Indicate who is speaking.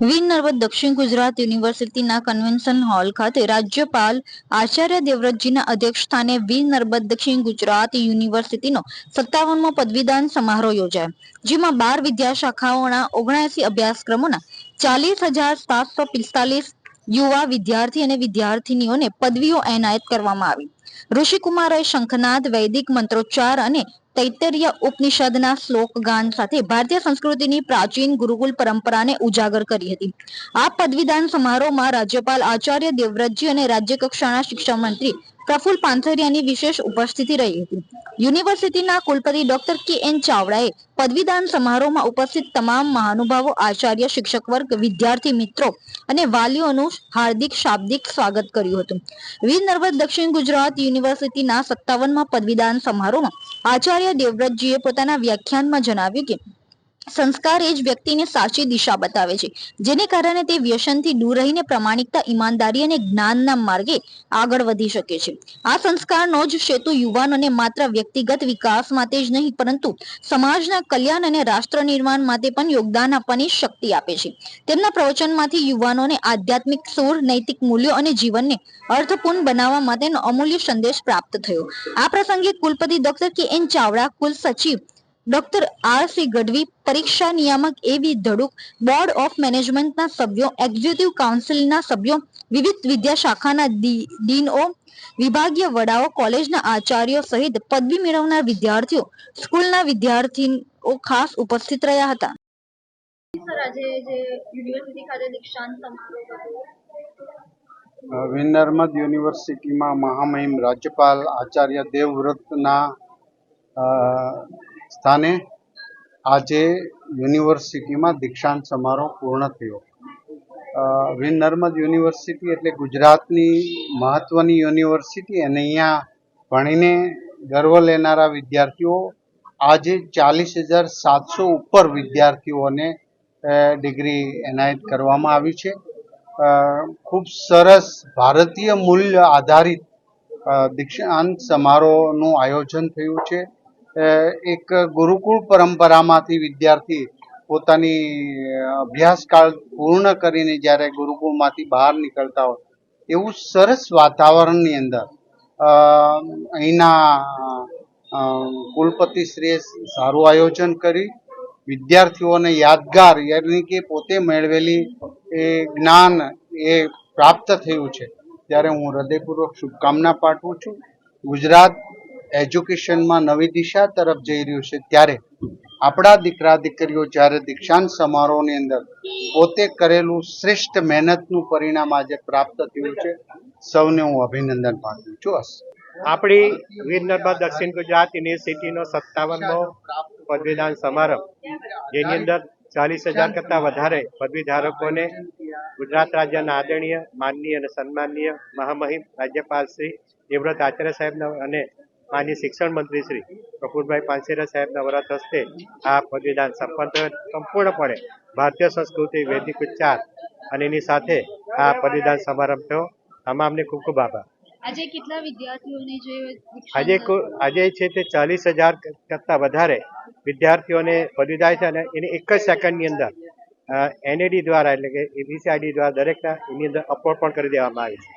Speaker 1: વીર નર્મદ દક્ષિણ ગુજરાત યુનિવર્સિટીના convention hall ખાતે રાજ્યપાલ આચાર્ય દેવવ્રતજીના અધ્યક્ષસ્થાને વીર નર્મદ દક્ષિણ ગુજરાત યુનિવર્સિટીનો સત્તાવનમો પદવીદાન સમારોહ યોજાયો. જેમાં બાર વિદ્યાશાખાઓના ઓગણસી અભ્યાસક્રમોના ચાલીસ હજાર સાતસો પિસ્તાલીસ યુવા વિદ્યાર્થી અને વિદ્યાર્થીનીઓને પદવીઓ એનાયત કરવામાં આવી. ઋષિકુમારે શંખનાદ વૈદિક મંત્રોચ્ચાર અને તૈતરીય ઉપનિષદના શ્લોક ગાન સાથે ભારતીય સંસ્કૃતિની પ્રાચીન ગુરુકુલ પરંપરાને ઉજાગર કરી હતી. આ પદવીદાન સમારોહમાં રાજ્યપાલ આચાર્ય દેવવ્રતજી અને રાજ્ય કક્ષાના શિક્ષણ મંત્રી પ્રફુલ પાંથરિયાની વિશેષ ઉપસ્થિતિ રહી હતી. યુનિવર્સિટીના કુલપતિ ડોક્ટર કે એન ચાવડાએ પદવીદાન સમારોહમાં ઉપસ્થિત તમામ મહાનુભાવો, આચાર્ય, શિક્ષક વર્ગ, વિદ્યાર્થી મિત્રો અને વાલીઓનું હાર્દિક, શાબ્દિક સ્વાગત કર્યું હતું. વીર નર્મદ દક્ષિણ ગુજરાત યુનિવર્સિટીના સત્તાવનમાં પદવીદાન સમારોહમાં આચાર્ય દેવવ્રતજીએ પોતાના વ્યાખ્યાનમાં જણાવ્યું કે સંસ્કાર એ જ વ્યક્તિને સાચી દિશા બતાવે છે. જેને કારણે તે વ્યસનથી દૂર રહીને પ્રામાણિકતા, ઈમાનદારી અને જ્ઞાનના માર્ગે આગળ વધી શકે છે. આ સંસ્કારનો જ સેતુ યુવાનોને માત્ર વ્યક્તિગત વિકાસ માટે જ નહીં, પરંતુ સમાજના કલ્યાણ અને રાષ્ટ્ર નિર્માણ માટે પણ યોગદાન આપવાની શક્તિ આપે છે. તેમના પ્રવચનમાંથી યુવાનોને આધ્યાત્મિક સુર, નૈતિક મૂલ્યો અને જીવનને અર્થપૂર્ણ બનાવવા માટેનો અમૂલ્ય સંદેશ પ્રાપ્ત થયો. આ પ્રસંગે કુલપતિ ડોક્ટર કે એન ચાવડા, કુલ સચિવ ડોક્ટર આર સી ગઢવી પરીક્ષા નિયામક એવી ધડુક બોર્ડ ઓફ મેનેજમેન્ટના સભ્યો એક્ઝિક્યુટિવ કાઉન્સિલના સભ્યો વિવિધ વિદ્યાશાખાના ડી- ડીનઓ વિભાગીય વડાઓ કોલેજના આચાર્યો સહિત પદવી મેળવનાર વિદ્યાર્થીઓ સ્કૂલના વિદ્યાર્થીઓ ખાસ ઉપસ્થિત રહ્યા હતા.
Speaker 2: સર આજે જે યુનિવર્સિટી ખાતે દીક્ષાંત સમારોહ હતો
Speaker 3: વિનર્મદ યુનિવર્સિટીમાં મહામહિમ રાજ્યપાલ આચાર્ય દેવવ્રતના સ્થાને આજે યુનિવર્સિટીમાં દીક્ષાંત સમારોહ પૂર્ણ થયો. વિન નર્મદ યુનિવર્સિટી એટલે ગુજરાતની મહત્વની યુનિવર્સિટી અને અહીંયા ભણીને ગર્વ લેનારા વિદ્યાર્થીઓ આજે ચાલીસ હજાર સાતસો ઉપર વિદ્યાર્થીઓને ડિગ્રી એનાયત કરવામાં આવી છે. ખૂબ સરસ ભારતીય મૂલ્ય આધારિત દીક્ષાંત સમારોહનું આયોજન થયું છે. એક ગુરુકુળ પરંપરામાંથી વિદ્યાર્થી પોતાની અભ્યાસકાળ પૂર્ણ કરીને જ્યારે ગુરુકુળમાંથી બહાર નીકળતા હોય, એવું સરસ વાતાવરણની અંદર અહીંના કુલપતિશ્રીએ સારું આયોજન કરી વિદ્યાર્થીઓને યાદગાર યાની કે પોતે મેળવેલી એ જ્ઞાન એ પ્રાપ્ત થયું છે. ત્યારે હું હૃદયપૂર્વક શુભકામના પાઠવું છું. ગુજરાત એજ્યુકેશનમાં નવી દિશા તરફ જઈ રહ્યું છે, ત્યારે આપણા દીકરા દીકરીઓ જ્યારે દીક્ષાંત સમારોહની અંદર પોતે કરેલું શ્રેષ્ઠ મહેનતનું પરિણામ આજે પ્રાપ્ત થયું છે, સૌને હું અભિનંદન પાઠવું છું. અસ
Speaker 4: આપણી વીર નર્મદ દક્ષિણ ગુજરાત યુનિવર્સિટીનો સત્તાવનમો પદવીદાન સમારંભ, જેની અંદર ચાલીસ હજાર કરતાં વધારે પદવી ધારકોને ગુજરાત રાજ્યના આદરણીય, માનનીય અને સન્માનનીય મહામહિમ રાજ્યપાલ શ્રી દેવવ્રત આચાર્ય સાહેબના અને માનનીય શિક્ષણ મંત્રી શ્રી પ્રફુલભાઈ પાનસેરા સાહેબના વરદ હસ્તે આ પદવીદાન સંપન્ન થયો સંપૂર્ણપણે ભારતીય સંસ્કૃતિ વૈદિક ઉચ્ચાર અને એની સાથે આ પદવીદાન સમારંભ થયો. તમામને ખૂબ ખૂબ આભાર.
Speaker 2: આજે કેટલા વિદ્યાર્થીઓને જે
Speaker 4: આજે આજે છે તે ચાલીસ હજાર કરતાં વધારે વિદ્યાર્થીઓને પદવીદાય છે અને એની એક જ સેકન્ડની અંદર એનએડી દ્વારા એટલે કે એબીસીઆઈડી દ્વારા દરેકના એની અંદર અપલોડ પણ કરી દેવામાં આવી છે.